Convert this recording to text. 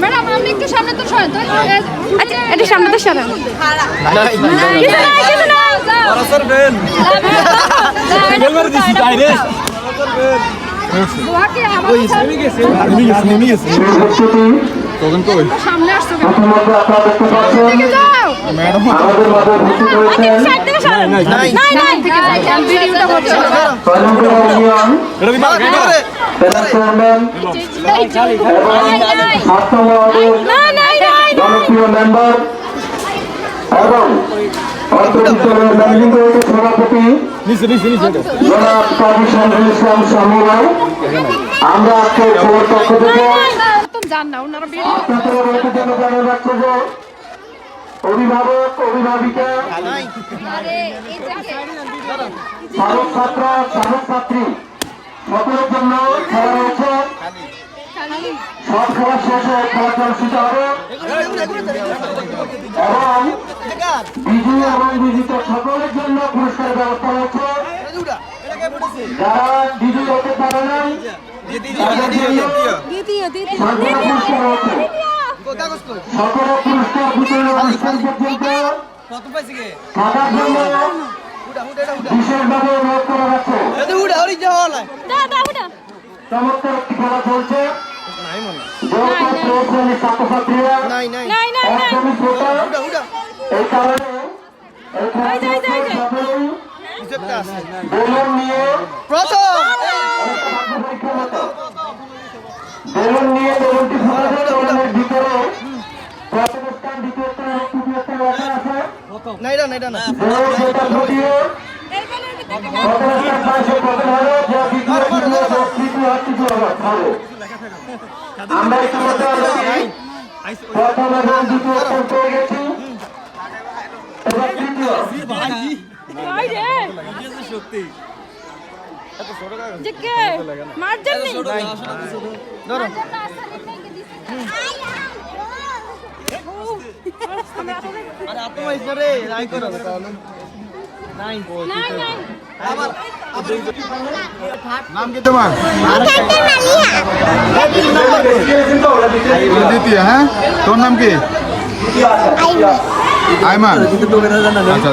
Madam আপনি একটু সামনে তো সরেন আচ্ছা এটা সামনে তো সরেন নাই তখন কই সামনে আসছো কেন? ম্যাডাম। আমাদের মাঝে উপস্থিত আচ্ছা হয়েছেন নাই, নাই নাই। ভিডিওটা মেম্বার এবং সভাপতি আমরা আজকে পক্ষ থেকে না ওনারা অভিভাবক অভিভাবিকা জায়গায় ছাত্র সকলের জন্য খেলা রয়েছে। সব খেলা শেষে খেলা অনুষ্ঠিত হবে এবং বিজয়ী এবং বিজিত ওটা চমৎকার একটি খেলা চলছে ছাত্রছাত্রীরা। একদমই এই কারণে এই নিয়ে। প্রথম! বেলুন নিয়ে বেলুনটি ফুটাবে বেলুনের ভিতরে প্রথম স্থান দ্বিতীয় স্থান এবং তৃতীয় স্থান লেখা আছে। নাইরা নাইরা না বেলুন যেটা ফুটিয়ে প্রথম স্থান পায় প্রথম হলো যে দ্বিতীয় তৃতীয় সে তৃতীয় আর তৃতীয় হলো হবে আমরা ইতিমধ্যে already প্রথম এবং দ্বিতীয় স্থান পেয়ে গেছি। এবং তৃতীয়। ভাই রে। সত্যি। যে কে? মারজান নেই? ধরো। আরে আত্মা ইস রে নাই করো। নাই নাই নাই। নাম কি তোমার? দ্বিতীয় হ্যাঁ? তোর নাম কি? আইমান আচ্ছা।